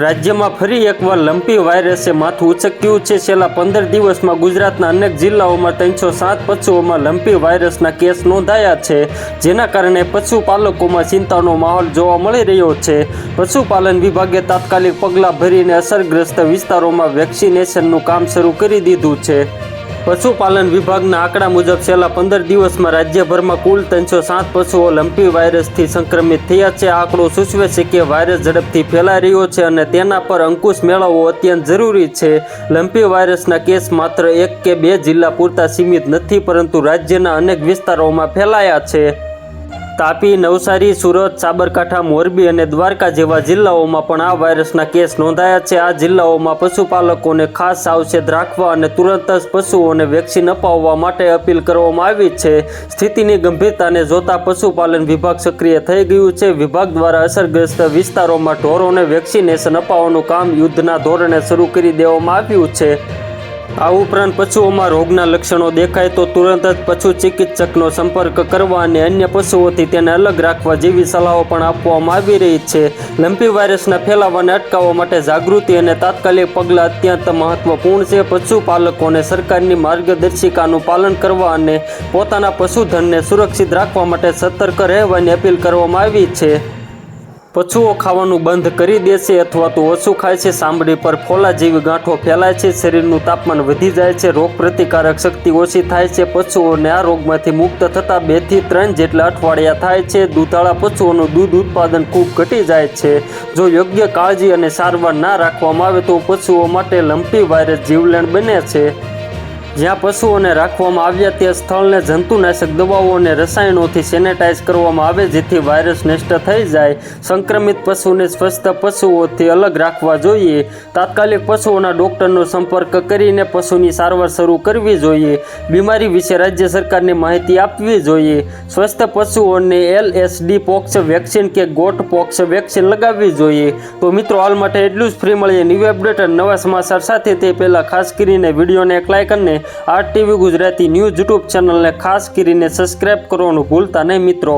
રાજ્યમાં ફરી એકવાર લંપી વાયરસે માથું ઉચક્યું છે. છેલ્લા પંદર દિવસમાં ગુજરાતના અનેક જિલ્લાઓમાં ત્રણસો સાત પશુઓમાં લંપી વાયરસના કેસ નોંધાયા છે. જેના કારણે પશુપાલકોમાં ચિંતાનો માહોલ જોવા મળી રહ્યો છે. પશુપાલન વિભાગે તાત્કાલિક પગલાં ભરીને અસરગ્રસ્ત વિસ્તારોમાં વેક્સિનેશનનું કામ શરૂ કરી દીધું છે. પશુપાલન વિભાગના આંકડા મુજબ છેલ્લા પંદર દિવસમાં રાજ્યભરમાં કુલ ત્રણસો સાત પશુઓ લંપી વાયરસથી સંક્રમિત થયા છે. આંકડો સૂચવે છે કે વાયરસ ઝડપથી ફેલાઈ રહ્યો છે અને તેના પર અંકુશ મેળવવો અત્યંત જરૂરી છે. લંપી વાયરસના કેસ માત્ર એક કે બે જિલ્લા પૂરતા સીમિત નથી, પરંતુ રાજ્યના અનેક વિસ્તારોમાં ફેલાયા છે. તાપી, નવસારી, સુરત, સાબરકાંઠા, મોરબી અને દ્વારકા જેવા જિલ્લાઓમાં પણ આ વાયરસના કેસ નોંધાયા છે. આ જિલ્લાઓમાં પશુપાલકોને ખાસ સાવચેત રાખવા અને તુરંત જ પશુઓને વેક્સિન અપાવવા માટે અપીલ કરવામાં આવી છે. સ્થિતિની ગંભીરતાને જોતા પશુપાલન વિભાગ સક્રિય થઈ ગયું છે. વિભાગ દ્વારા અસરગ્રસ્ત વિસ્તારોમાં ઢોરોને વેક્સિનેશન અપાવવાનું કામ યુદ્ધના ધોરણે શરૂ કરી દેવામાં આવ્યું છે. આ ઉપરાંત પશુઓમાં રોગના લક્ષણો દેખાય તો તુરંત જ પશુ ચિકિત્સકનો સંપર્ક કરવા અને અન્ય પશુઓથી તેને અલગ રાખવા જેવી સલાહો પણ આપવામાં આવી રહી છે. લંપી વાયરસના ફેલાવાને અટકાવવા માટે જાગૃતિ અને તાત્કાલિક પગલાં અત્યંત મહત્વપૂર્ણ છે. પશુપાલકોને સરકારની માર્ગદર્શિકાનું પાલન કરવા અને પોતાના પશુધનને સુરક્ષિત રાખવા માટે સતર્ક રહેવાની અપીલ કરવામાં આવી છે. પશુઓ ખાવાનું બંધ કરી દે છે અથવા તો ઓછું ખાય છે. ચામડી પર ફોલા જેવી ગાંઠો ફેલાય છે. શરીરનું તાપમાન વધી જાય છે. રોગ પ્રતિકારક શક્તિ ઓછી થાય છે. પશુઓને આ રોગમાંથી મુક્ત થતાં બેથી ત્રણ જેટલા અઠવાડિયા થાય છે. દૂધાળા પશુઓનું દૂધ ઉત્પાદન ખૂબ ઘટી જાય છે. જો યોગ્ય કાળજી અને સારવાર ના રાખવામાં આવે તો પશુઓ માટે લંપી વાયરસ જીવલેણ બને છે. જ્યાં પશુઓને રાખવામાં આવ્યા તે સ્થળને જંતુનાશક દવાઓ અને રસાયણોથી સેનેટાઈઝ કરવામાં આવે, જેથી વાયરસ નષ્ટ થઈ જાય. સંક્રમિત પશુને સ્વસ્થ પશુઓથી અલગ રાખવા જોઈએ. તાત્કાલિક પશુઓના ડૉક્ટરનો સંપર્ક કરીને પશુની સારવાર શરૂ કરવી જોઈએ. બીમારી વિશે રાજ્ય સરકારને માહિતી આપવી જોઈએ. સ્વસ્થ પશુઓને એલએસડી પોક્સ વેક્સિન કે ગોટ પોક્સ વેક્સિન લગાવવી જોઈએ. તો મિત્રો, હાલ માટે એટલું જ. ફ્રી મળીએ ન્યૂ અપડેટ અને નવા સમાચાર સાથે. તે પહેલાં ખાસ કરીને વિડીયોને એક લાઇક અને R TV Gujarati news YouTube ચેનલને ખાસ કરીને સબસ્ક્રાઈબ કરવાનું ભૂલતા નહીં મિત્રો.